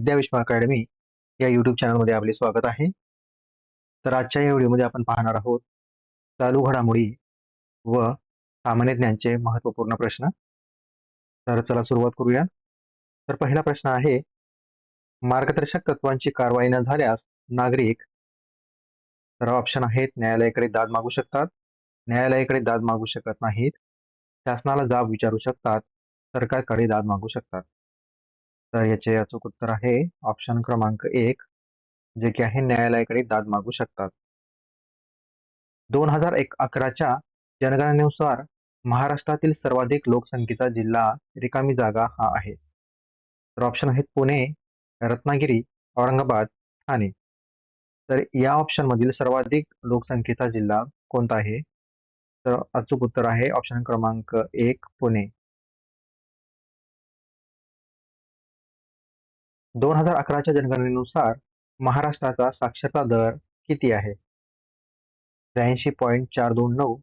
विद्या academy या YouTube चॅनलमध्ये आपले स्वागत आहे. तर आजच्या या व्हिडिओमध्ये आपण पाहणार आहोत चालू घडामोडी व सामान्य ज्ञानचे महत्त्वपूर्ण प्रश्न. तर चला सुरुवात करूया. तर पहिला प्रश्न आहे मार्गदर्शक तत्वांची कारवाई न झाल्यास नागरिक तर ऑप्शन आहेत न्यायालयाकडे दाद मागू शकतात. न्यायालयाकडे दाद मागू शकत नाहीत. शासनाला जाब विचारू शकतात. सरकारकडे दाद मागू शकतात. तर याचे अचूक उत्तर आहे ऑप्शन क्रमांक एक जे की आहे न्यायालयाकडे दाद मागू शकतात. दोन हजार एक अकराच्या जनगणनेनुसार महाराष्ट्रातील सर्वाधिक लोकसंख्येचा जिल्हा रिकामी जागा हा आहे. तर ऑप्शन आहेत पुणे रत्नागिरी औरंगाबाद ठाणे. तर या ऑप्शन मधील सर्वाधिक लोकसंख्येचा जिल्हा कोणता आहे? तर अचूक उत्तर आहे ऑप्शन क्रमांक एक पुणे. दोन हजार अकराच्या जनगणनेनुसार महाराष्ट्राचा साक्षरता दर किती आहे? त्र्याऐंशी पॉईंट चार दोन नऊ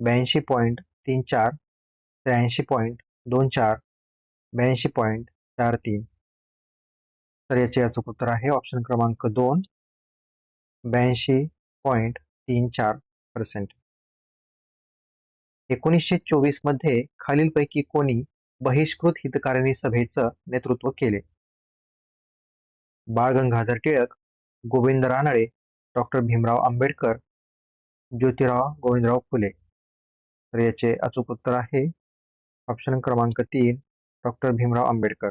ब्याऐंशी पॉईंट तीन चार त्र्याऐंशी पॉईंट दोन चार ब्याऐंशी पॉईंट चार तीन. तर याचे अचूक उत्तर आहे. ऑप्शन क्रमांक दोन ब्याऐंशी पॉईंट तीन चार पर्सेंट एकोणीसशे चोवीसमध्ये खालीलपैकी कोणी बहिष्कृत हितकारिणी सभेचं नेतृत्व केले? बाळ गंगाधर टिळक गोविंद रानडे डॉक्टर भीमराव आंबेडकर ज्योतिराव गोविंदराव फुले. तर याचे अचूक उत्तर आहे ऑप्शन क्रमांक तीन डॉक्टर भीमराव आंबेडकर.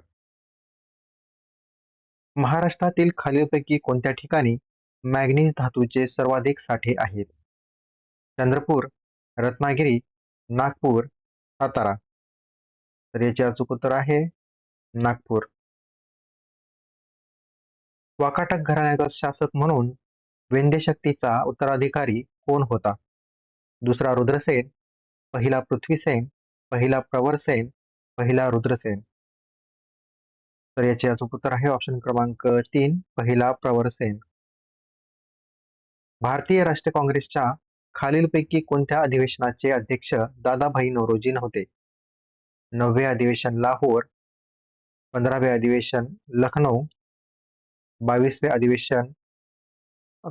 महाराष्ट्रातील खालीलपैकी कोणत्या ठिकाणी मॅग्नीज धातूचे सर्वाधिक साठे आहेत? चंद्रपूर रत्नागिरी नागपूर सातारा. तर याचे अचूक उत्तर आहे नागपूर. वाकाटक घराण्याचा शासक म्हणून वेंद्यशक्तीचा उत्तराधिकारी कोण होता? दुसरा रुद्रसेन पहिला पृथ्वीसेन पहिला प्रवरसेन पहिला रुद्रसेन. तर याचे अचूक उत्तर आहे ऑप्शन क्रमांक तीन पहिला प्रवरसेन. भारतीय राष्ट्रीय काँग्रेसच्या खालीलपैकी कोणत्या अधिवेशनाचे अध्यक्ष दादाभाई नौरोजी नव्हते? नववे अधिवेशन लाहोर पंधरावे अधिवेशन लखनौ बावीसवे अधिवेशन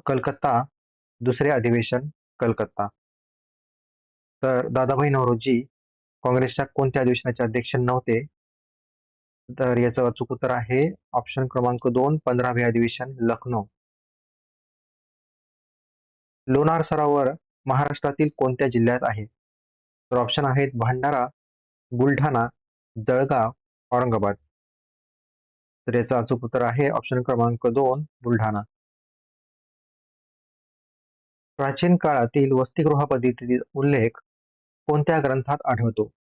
कलकत्ता. दुसरे अधिवेशन कलकत्ता. तर दादाभाई नौरोजी काँग्रेसच्या कोणत्या अधिवेशनाचे अध्यक्ष नव्हते? तर याचं अचूक उत्तर आहे ऑप्शन क्रमांक दोन पंधरावे अधिवेशन लखनौ. लोणार सरोवर महाराष्ट्रातील कोणत्या जिल्ह्यात आहे? तर ऑप्शन आहेत भंडारा बुलढाणा जळगाव औरंगाबाद. तर याचं अचूक उत्तर आहे. ऑप्शन क्रमांक दोन बुलढाणा. प्राचीन काळातील वसतिगृह पद्धतीतील उल्लेख कोणत्या ग्रंथात आढळतो?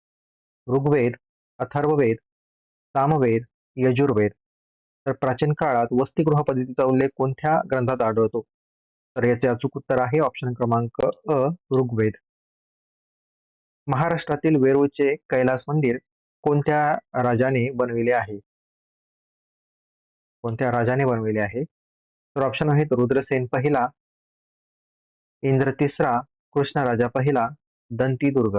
ऋग्वेद अथर्ववेद सामवेद यजुर्वेद. तर प्राचीन काळात वसतिगृह पद्धतीचा उल्लेख कोणत्या ग्रंथात आढळतो? तर याचे अचूक उत्तर आहे. ऑप्शन क्रमांक अ ऋग्वेद. महाराष्ट्रातील वेरूळचे कैलास मंदिर कोणत्या राजाने बनविले आहे? कोणत्या राजाने बनविले आहे? तर ऑप्शन आहेत रुद्रसेन पहिला इंद्र तिसरा कृष्ण राजा पहिला दंतीदुर्ग.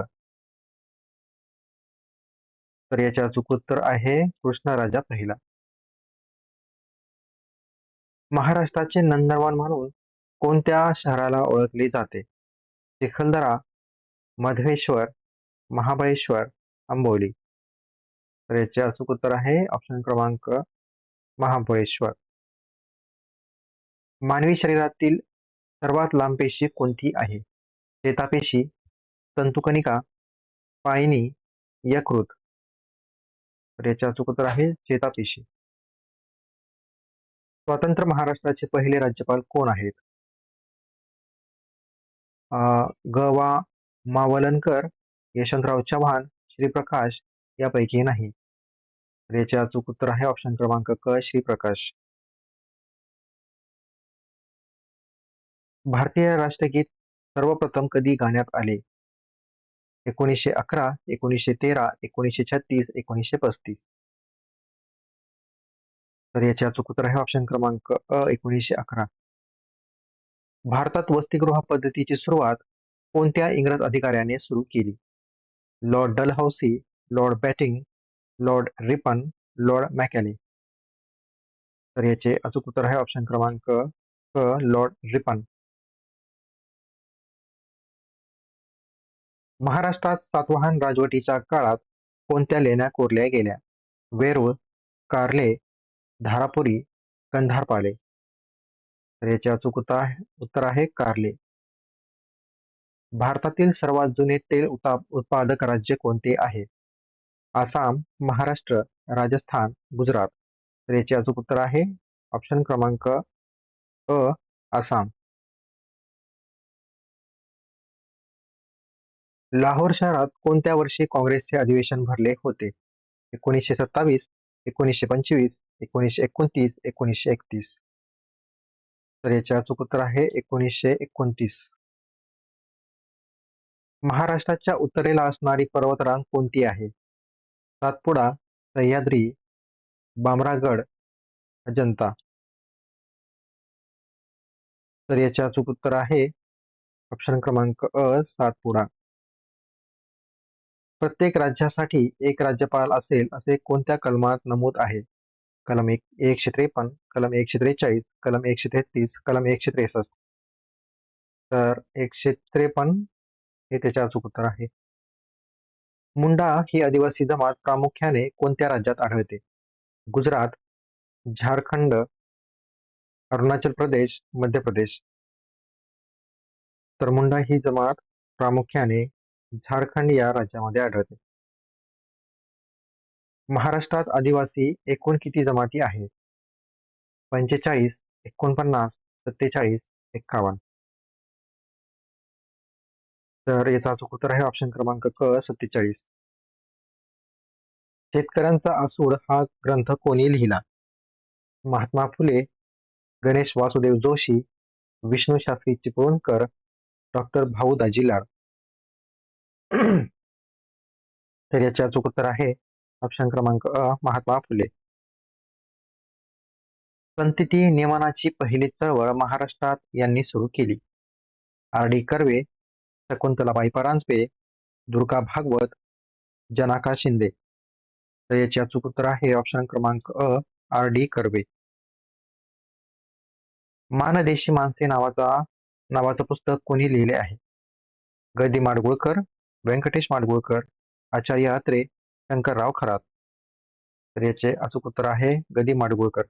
तर याचे अचूक उत्तर आहे कृष्णराजा पहिला. महाराष्ट्राचे नंदनवन म्हणून कोणत्या शहराला ओळखले जाते? चिखलदरा मधवेश्वर महाबळेश्वर आंबोली. तर याचे अचूक उत्तर आहे ऑप्शन क्रमांक महाबळेश्वर. मानवी शरीरातील सर्वात लांब पेशी कोणती आहे? चेतापेशी तंतुकणिका पायनी यकृत. तर याचे अचूक उत्तर आहे चेतापेशी. स्वतंत्र महाराष्ट्राचे पहिले राज्यपाल कोण आहेत? ग. वा. मावलनकर यशवंतराव चव्हाण श्रीप्रकाश यापैकी नाही. तर याचे अचूक उत्तर आहे. ऑप्शन क्रमांक क श्रीप्रकाश. भारतीय राष्ट्रगीत सर्वप्रथम कधी गाण्यात आले? एकोणीसशे अकरा एकोणीसशे तेरा एकोणीसशे छत्तीस एकोणीसशे पस्तीस. तर याचे अचूक उत्तर आहे. ऑप्शन क्रमांक अ एकोणीसशे अकरा. भारतात वसतिगृह पद्धतीची सुरुवात कोणत्या इंग्रज अधिकाऱ्याने सुरू केली? Lord Dalhousie lord Bentinck lord Ripon lord Macaulay. तर याचे अचूक उत्तर आहे ऑप्शन क्रमांक क लॉर्ड रिपन. महाराष्ट्रात सातवाहन राजवटीच्या काळात कोणत्या लेण्या कोरल्या गेल्या? वेरूळ कार्ले धारापुरी कंधारपाले. तर याचे अचूक उत्तर आहे उत्तर आहे कार्ले. भारतातील सर्वात जुने तेल उता उत्पादक राज्य कोणते आहे? आसाम महाराष्ट्र राजस्थान गुजरात. तर याचे अचूक उत्तर आहे ऑप्शन क्रमांक अ आसाम. लाहोर शहरात कोणत्या वर्षी काँग्रेसचे अधिवेशन भरले होते? एकोणीसशे सत्तावीस एकोणीसशे पंचवीस एकोणीसशे एकोणतीस एकोणीसशे एकतीस. तर याचे अचूक उत्तर आहे एकोणीसशे एकोणतीस. महाराष्ट्राच्या उत्तरेला असणारी पर्वतरांग कोणती आहे? सातपुडा सह्याद्री बामरागड अजंता. तर याचे अचूक उत्तर आहे ऑप्शन क्रमांक अ सातपुडा. प्रत्येक राज्यासाठी एक राज्यपाल असेल असे कोणत्या कलमात नमूद आहे? कलम एक एकशे त्रेपन्न कलम एकशे त्रेचाळीस कलम एकशे तेहतीस कलम एकशे त्रेसष्ट. तर एकशे त्रेपन्न हे त्याचे अचूक उत्तर आहे. मुंडा ही आदिवासी जमात प्रामुख्याने कोणत्या राज्यात आढळते? गुजरात झारखंड अरुणाचल प्रदेश मध्य प्रदेश. तर मुंडा ही जमात प्रामुख्याने झारखंड या राज्यामध्ये आढळते. महाराष्ट्रात आदिवासी एकूण किती जमाती आहेत? पंचेचाळीस एकोणपन्नास सत्तेचाळीस एक्कावन्न तर याचा अचूक उत्तर आहे ऑप्शन क्रमांक क सत्तेचाळीस. शेतकऱ्यांचा आसूड हा ग्रंथ कोणी लिहिला? महात्मा फुले गणेश वासुदेव जोशी विष्णू शास्त्री चिपळूणकर डॉक्टर भाऊ दाजी लाड. तर याचे अचूक उत्तर आहे ऑप्शन क्रमांक अ महात्मा फुले. पंतती नियमनाची पहिली चळवळ महाराष्ट्रात यांनी सुरू केली. R D Karve Shakuntalabai Paranjpye Durga Bhagwat Janaka Shinde. तर याचे अचूक उत्तर आहे. ऑप्शन क्रमांक अ आर डी कर्वे. मानदेशी माणसे नावाचा नावाचं पुस्तक कोणी लिहिले आहे? गदी माडगुळकर व्यंकटेश माडगुळकर आचार्य अत्रे शंकरराव खरात. तर याचे अचूक उत्तर आहे. गदी माडगुळकर.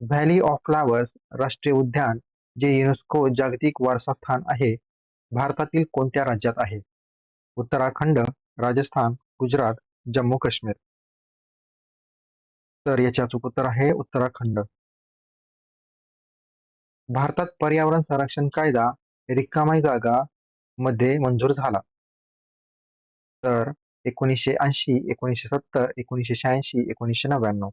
व्हॅली ऑफ फ्लावर्स राष्ट्रीय उद्यान जे युनेस्को जागतिक वारसा स्थान आहे भारतातील कोणत्या राज्यात आहे? उत्तराखंड राजस्थान गुजरात जम्मू काश्मीर. तर याचे अचूक उत्तर आहे उत्तराखंड. भारतात पर्यावरण संरक्षण कायदा रिकामाई जागा मध्ये मंजूर झाला. तर एकोणीसशे ऐंशी एकोणीसशे सत्तर एकोणीसशे शहाऐंशी एकोणीसशे नव्याण्णव.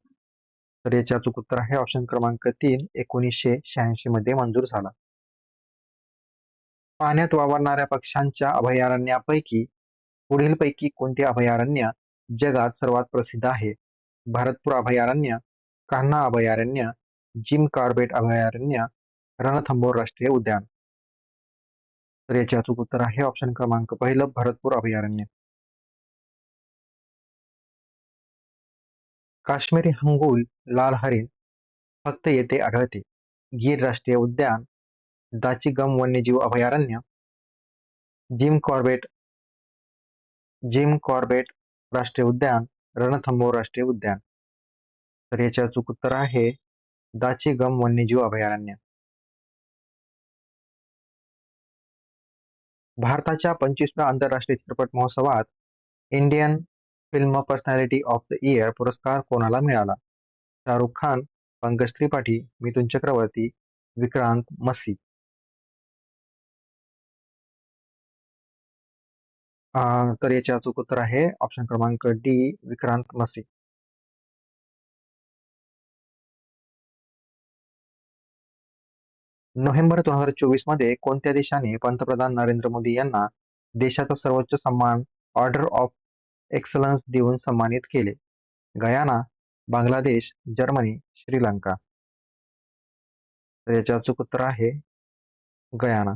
तर याचे अचूक उत्तर आहे ऑप्शन क्रमांक तीन एकोणीसशे शहाऐंशी मध्ये मंजूर झाला. पाण्यात वावरणाऱ्या पक्ष्यांच्या अभयारण्यापैकी पुढीलपैकी कोणते अभयारण्य जगात सर्वात प्रसिद्ध आहे? भारतपूर अभयारण्य कान्हा अभयारण्य जिम कार्बेट अभयारण्य रणथंबोर राष्ट्रीय उद्यान. तर याचे अचूक उत्तर आहे ऑप्शन क्रमांक पहिलं भरतपूर अभयारण्य. काश्मीरी हंगूल लाल हरिण फक्त येथे आढळते. गीर राष्ट्रीय उद्यान दाचीगम वन्यजीव अभयारण्य जिम कॉर्बेट जिम कॉर्बेट राष्ट्रीय उद्यान रणथंबोर राष्ट्रीय उद्यान. तर याचे अचूक उत्तर आहे दाचीगम वन्यजीव अभयारण्य. भारताच्या पंचवीसव्या आंतरराष्ट्रीय चित्रपट महोत्सवात Indian film personality of the year पुरस्कार कोणाला मिळाला? शाहरुख खान पंकज त्रिपाठी मिथुन चक्रवर्ती विक्रांत मसी तर याचे अचूक उत्तर आहे ऑप्शन क्रमांक डी विक्रांत मसी नोव्हेंबर दोन हजार चोवीसमध्ये कोणत्या देशाने पंतप्रधान नरेंद्र मोदी यांना देशाचा सर्वोच्च सन्मान ऑर्डर ऑफ एक्सलन्स देऊन सन्मानित केले. Guyana Bangladesh Germany Sri Lanka. तर याचे अचूक उत्तर आहे. गयाना.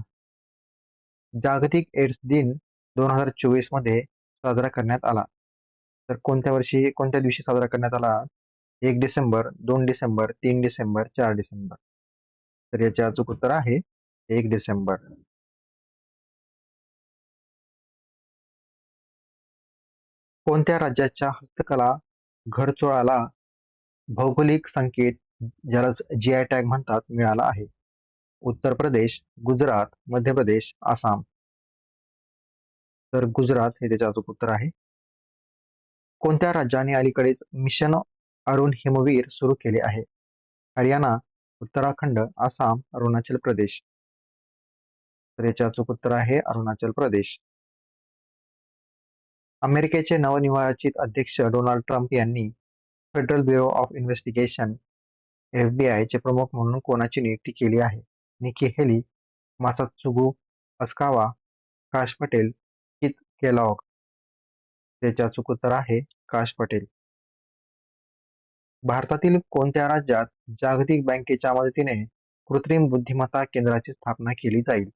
जागतिक एड्स दिन दोन हजार चोवीसमध्ये साजरा करण्यात आला. तर कोणत्या वर्षी कोणत्या दिवशी साजरा करण्यात आला? एक डिसेंबर दोन डिसेंबर तीन डिसेंबर चार डिसेंबर. तर याचे अचूक उत्तर आहे. एक डिसेंबर. कोणत्या राज्याच्या हस्तकला घरचोळाला भौगोलिक संकेत ज्याला जी आय टॅग म्हणतात मिळाला आहे? उत्तर प्रदेश गुजरात मध्य प्रदेश आसाम. तर गुजरात हे त्याचे अचूक उत्तर आहे. कोणत्या राज्याने अलीकडेच मिशन अरुण हिमवीर सुरू केले आहे? हरियाणा उत्तराखंड आसाम अरुणाचल प्रदेश. तर याचे अचूक उत्तर आहे अरुणाचल प्रदेश. अमेरिकेचे नवनिर्वाचित अध्यक्ष डोनाल्ड ट्रम्प यांनी federal bureau of investigation F B आयचे प्रमुख म्हणून कोणाची नियुक्ती केली आहे? निकी हेली मासात्सुगू अस्कावा काश पटेल कित केलॉग त्याचे अचूक उत्तर आहे काश पटेल. भारतातील कोणत्या राज्यात जागतिक बँकेच्या मदतीने कृत्रिम बुद्धिमत्ता केंद्राची स्थापना केली जाईल?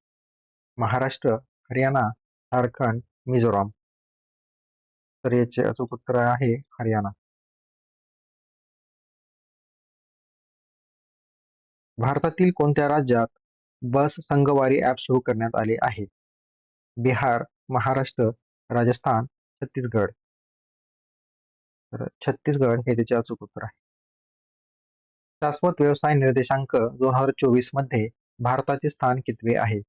महाराष्ट्र हरियाणा झारखंड मिझोराम. तर याचे अचूक उत्तर आहे हरियाणा. भारतातील कोणत्या राज्यात बस संघवारी ॲप सुरू करण्यात आले आहे? बिहार महाराष्ट्र राजस्थान छत्तीसगड. तर छत्तीसगड हे त्याचे अचूक उत्तर आहे. शाश्वत व्यवसाय निर्देशांक दोन हजार चोवीसमध्ये भारताचे स्थान कितवे आहे?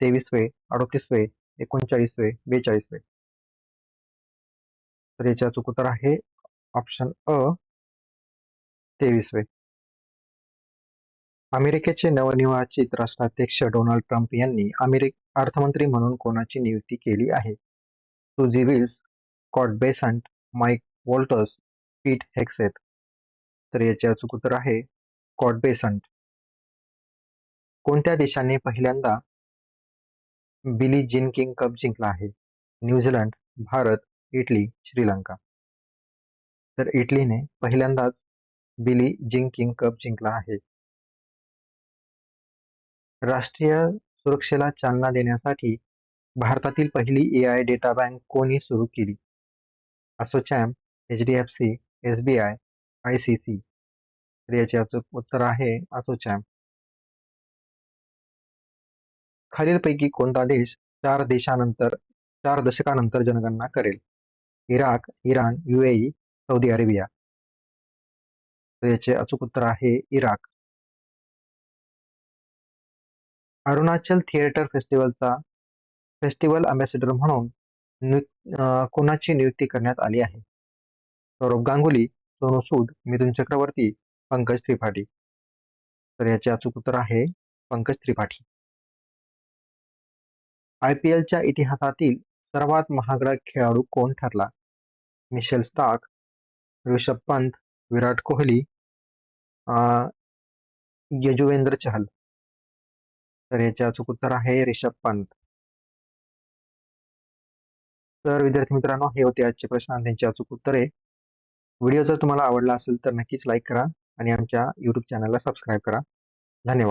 तेवीसवे अडोतीसवे एकोणचाळीसवे बेचाळीसवे. तर याचे अचूक उत्तर आहे ऑप्शन अ तेवीसवे अमेरिकेचे नवनिर्वाचित राष्ट्राध्यक्ष डोनाल्ड ट्रम्प यांनी अमेरिक अर्थमंत्री म्हणून कोणाची नियुक्ती केली आहे? Susie Wiles Scott Bessent Mike Walters Pete Hegseth तर याचे अचूक उत्तर आहे कॉट बेसंट. कोणत्या देशाने पहिल्यांदा बिली जिन किंग कप जिंकला आहे? New Zealand Bharat Italy Sri Lanka. तर इटलीने पहिल्यांदाच बिली जिंकिंग कप जिंकला आहे. राष्ट्रीय सुरक्षेला चालना देण्यासाठी भारतातील पहिली ए आय डेटा बँक कोणी सुरू केली? ASSOCHAM H D F C S B I I C C. तर याचे अचूक उत्तर आहे असोचॅम. खालीलपैकी कोणता देश चार देशानंतर चार दशकानंतर जनगणना करेल? Iraq Iran UAE Saudi Arabia. तर याचे अचूक उत्तर आहे इराक. अरुणाचल थिएटर फेस्टिवलचा फेस्टिवल अम्बॅसेडर म्हणून कोणाची नियुक्ती करण्यात आली आहे? सौरभ गांगुली सोनू सूद मिथुन चक्रवर्ती पंकज त्रिपाठी. तर याचे अचूक उत्तर आहे पंकज त्रिपाठी. आय पी एलच्या इतिहासातील सर्वात महागडा खेळाडू कोण ठरला? Mitchell Starc Rishabh Pant Virat Kohli Yuzvendra Chahal. तर याचे अचूक उत्तर आहे रिषभ पंत. तर विद्यार्थी मित्रांनो हे होते आजचे प्रश्न आणि त्यांची अचूक उत्तरे. व्हिडिओ जर तुम्हाला आवडला असेल तर नक्कीच लाईक करा आणि आमच्या यूट्यूब चॅनलला सबस्क्राईब करा. धन्यवाद.